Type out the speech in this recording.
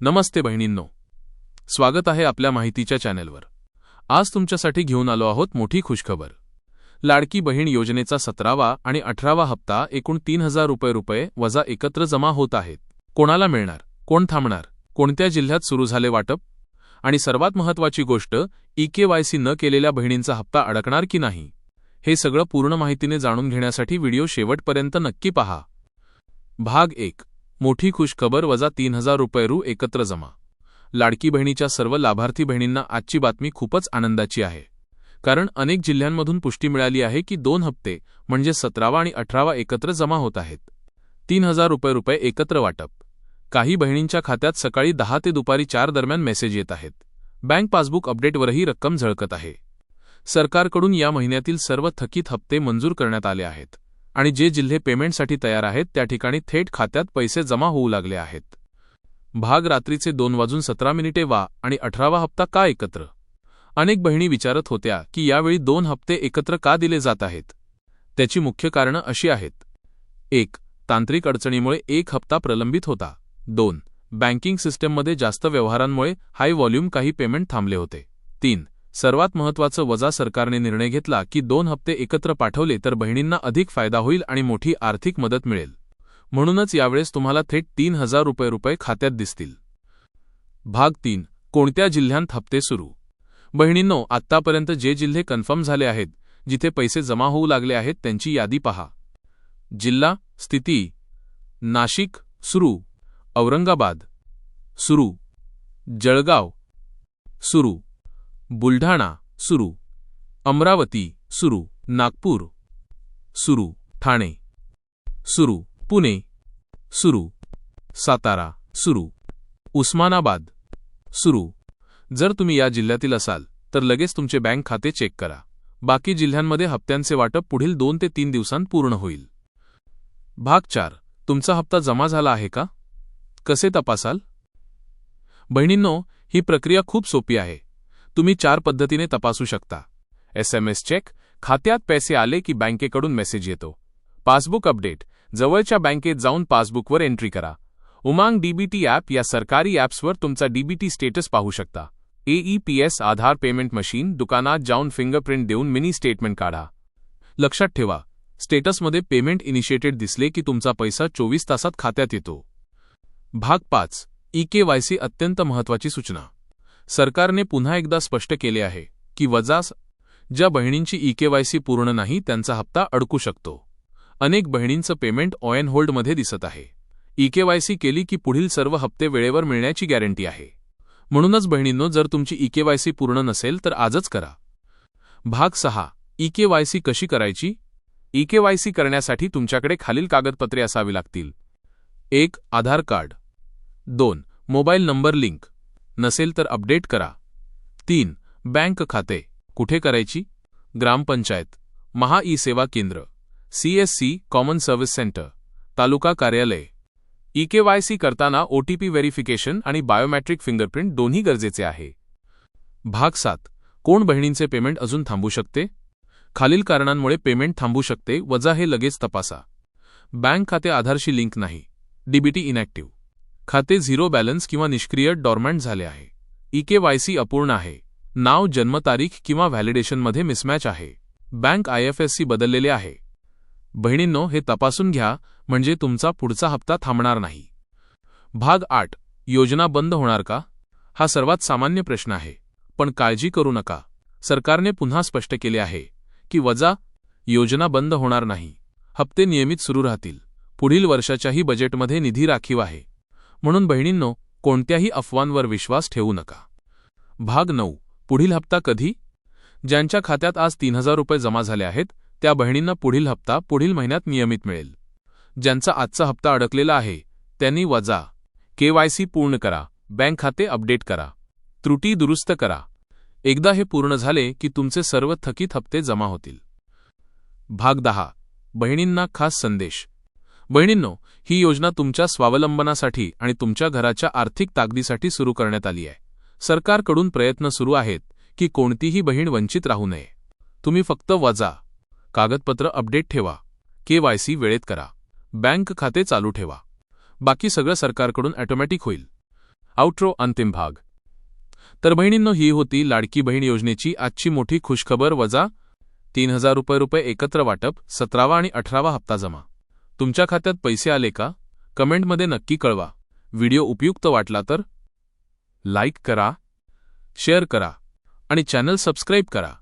नमस्ते बहिणींनो. स्वागत आहे आपल्या माहितीच्या चॅनेलवर. आज तुमच्यासाठी घेऊन आलो आहोत मोठी खुशखबर. लाडकी बहीण योजनेचा सतरावा आणि अठरावा हप्ता एकूण तीन हजार रुपये रुपये वजा एकत्र जमा होत आहेत. कोणाला मिळणार? कोण थांबणार? कोणत्या जिल्ह्यात सुरू झाले वाटप? आणि सर्वात महत्त्वाची गोष्ट ईकेवायसी न केलेल्या बहिणींचा हप्ता अडकणार की नाही? हे सगळं पूर्ण माहितीने जाणून घेण्यासाठी व्हिडिओ शेवटपर्यंत नक्की पहा. भाग एक. मोठी खुशखबर वजा तीन हजार रुपये रू एकत्र जमा. लाडकी बहिणीच्या सर्व लाभार्थी बहिणींना आजची बातमी खूपच आनंदाची आहे. कारण अनेक जिल्ह्यांमधून पुष्टी मिळाली आहे की दोन हप्ते म्हणजे सतरावा आणि अठरावा एकत्र जमा होत आहेत. तीन हजार रुपये रुपये एकत्र वाटप. काही बहिणींच्या खात्यात सकाळी दहा ते दुपारी चार दरम्यान मेसेज येत आहेत. बँक पासबुक अपडेटवरही रक्कम झळकत आहे. सरकारकडून या महिन्यातील सर्व थकीत हप्ते मंजूर करण्यात आले आहेत. आणि जे जिल्हे पेमेंटसाठी तयार आहेत त्या ठिकाणी थेट खात्यात पैसे जमा होऊ लागले आहेत. भाग रात्रीचे दोन वाजून सतरा मिनिटे वा आणि अठरावा हप्ता का एकत्र? अनेक बहिणी विचारत होत्या की यावेळी दोन हप्ते एकत्र का दिले जात आहेत? त्याची मुख्य कारणं अशी आहेत. एक तांत्रिक अडचणीमुळे एक हप्ता प्रलंबित होता. दोन बँकिंग सिस्टममध्ये जास्त व्यवहारांमुळे हाय व्हॉल्यूम काही पेमेंट थांबले होते. तीन सर्वात महत्त्वाचं वजा सरकारने निर्णय घेतला की दोन हप्ते एकत्र पाठवले तर बहिणींना अधिक फायदा होईल आणि मोठी आर्थिक मदत मिळेल. म्हणूनच यावेळेस तुम्हाला थेट तीन हजार रुपये रुपये खात्यात दिसतील. भाग तीन. कोणत्या जिल्ह्यांत हप्ते सुरू? बहिणींनो आत्तापर्यंत जे जिल्हे कन्फर्म झाले आहेत जिथे पैसे जमा होऊ लागले आहेत त्यांची यादी पहा. जिल्हा स्थिती. नाशिक सुरू. औरंगाबाद. सुरू. जळगाव. सुरू. बुलढाणा सुरू. अमरावती सुरू. नागपूर सुरू. ठाणे सुरू. पुणे सुरू. सातारा सुरू. उस्मानाबाद सुरू. जर तुम्ही या जिल्ह्यातील असाल तर लगेच तुमचे बँक खाते चेक करा. बाकी जिल्ह्यांमध्ये हप्त्यांचे वाटप पुढील दोन ते तीन दिवसांत पूर्ण होईल. भाग चार. तुमचा हप्ता जमा झाला आहे का? कसे तपासाल? बहिणींनो ही प्रक्रिया खूप सोपी आहे. तुम्ही चार पद्धतीने तपासू शकता. एस एम एस चेक खात्यात पैसे आले की बँकेकडून मेसेज येतो. पासबुक अपडेट, जवळच्या बँकेत जाऊन पासबुकवर एंट्री करा. उमांग डीबीटी ॲप या सरकारी ॲप्सवर तुमचा डीबीटी स्टेटस पाहू शकता. एईपीएस आधार पेमेंट मशीन दुकानात जाऊन फिंगरप्रिंट देऊन मिनी स्टेटमेंट काढा. लक्षात ठेवा, स्टेटसमध्ये पेमेंट इनिशिएटेड दिसले की तुमचा पैसा चोवीस तासात खात्यात येतो. भाग पाच ईकेवायसी अत्यंत महत्त्वाची सूचना. सरकारने पुन्हा एकदा स्पष्ट केले आहे की वजास ज्या बहिणींची ईकेवायसी पूर्ण नाही त्यांचा हप्ता अडकू शकतो. अनेक बहिणींचं पेमेंट ऑयन होल्डमध्ये दिसत आहे. ईकेवायसी केली की पुढील सर्व हप्ते वेळेवर मिळण्याची गॅरंटी आहे. म्हणूनच बहिणींनो जर तुमची ईकेवायसी पूर्ण नसेल तर आजच करा. भाग सहा. ईकेवायसी कशी करायची? ईकेवायसी करण्यासाठी तुमच्याकडे खालील कागदपत्रे असावी लागतील. एक आधार कार्ड. दोन मोबाईल नंबर लिंक. नसेल तर अपडेट करा. तीन बँक खाते. कुठे करायची? ग्रामपंचायत. Maha e Seva Kendra. CSC common service centre. Taluka कार्यालय. ईकेवायसी करताना ओटीपी व्हेरिफिकेशन आणि बायोमॅट्रिक फिंगरप्रिंट दोन्ही गरजेचे आहे. भाग सात. कोण बहिणींचे पेमेंट अजून थांबू शकते? खालील कारणांमुळे पेमेंट थांबू शकते वजा हे लगेच तपासा. बँक खाते आधारशी लिंक नाही. डीबीटी इनॅक्टिव्ह खाते झिरो बॅलन्स किंवा निष्क्रिय डॉर्मंट झाले आहे. ईकेवायसी अपूर्ण आहे. नाव जन्मतारीख किंवा व्हॅलिडेशनमध्ये मिसमॅच आहे. बँक आयएफएससी बदललेले आहे. बहिणींनो हे तपासून घ्या म्हणजे तुमचा पुढचा हप्ता थांबणार नाही. भाग आठ. योजना बंद होणार का? हा सर्वात सामान्य प्रश्न आहे. पण काळजी करू नका. सरकारने पुन्हा स्पष्ट केले आहे की वजा योजना बंद होणार नाही. हप्ते नियमित सुरू राहतील. पुढील वर्षाच्याही बजेटमध्ये निधी राखीव आहे. म्हणून बहिणींनो कोणत्याही अफवांवर विश्वास ठेवू नका. भाग नऊ. पुढील हप्ता कधी? ज्यांच्या खात्यात आज तीन हजार रुपये जमा झाले आहेत त्या बहिणींना पुढील हप्ता पुढील महिन्यात नियमित मिळेल. ज्यांचा आजचा हप्ता अडकलेला आहे त्यांनी वजा. केवायसी पूर्ण करा. बँक खाते अपडेट करा. त्रुटी दुरुस्त करा. एकदा हे पूर्ण झाले की तुमचे सर्व थकीत हप्ते जमा होतील. भाग दहा. बहिणींना खास संदेश. बहिणींनो ही योजना तुमच्या स्वावलंबनासाठी आणि तुमच्या घराच्या आर्थिक ताकदीसाठी सुरू करण्यात आली आहे. सरकारकडून प्रयत्न सुरू आहेत की कोणतीही बहीण वंचित राहू नये. तुम्ही फक्त वजा. कागदपत्र अपडेट ठेवा. केवायसी वेळेत करा. बँक खाते चालू ठेवा. बाकी सगळं सरकारकडून ऑटोमॅटिक होईल. आउट्रो अंतिम भाग. तर बहिणींनो ही होती लाडकी बहीण योजनेची आजची मोठी खुशखबर वजा तीन हजार रुपये रुपये एकत्र वाटप सतरावा आणि अठरावा हप्ता जमा. तुमच्या खात्यात पैसे आले का? कमेंटमध्ये नक्की कळवा. व्हिडिओ उपयुक्त वाटला तर लाईक करा शेअर करा आणि चॅनल सबस्क्राईब करा.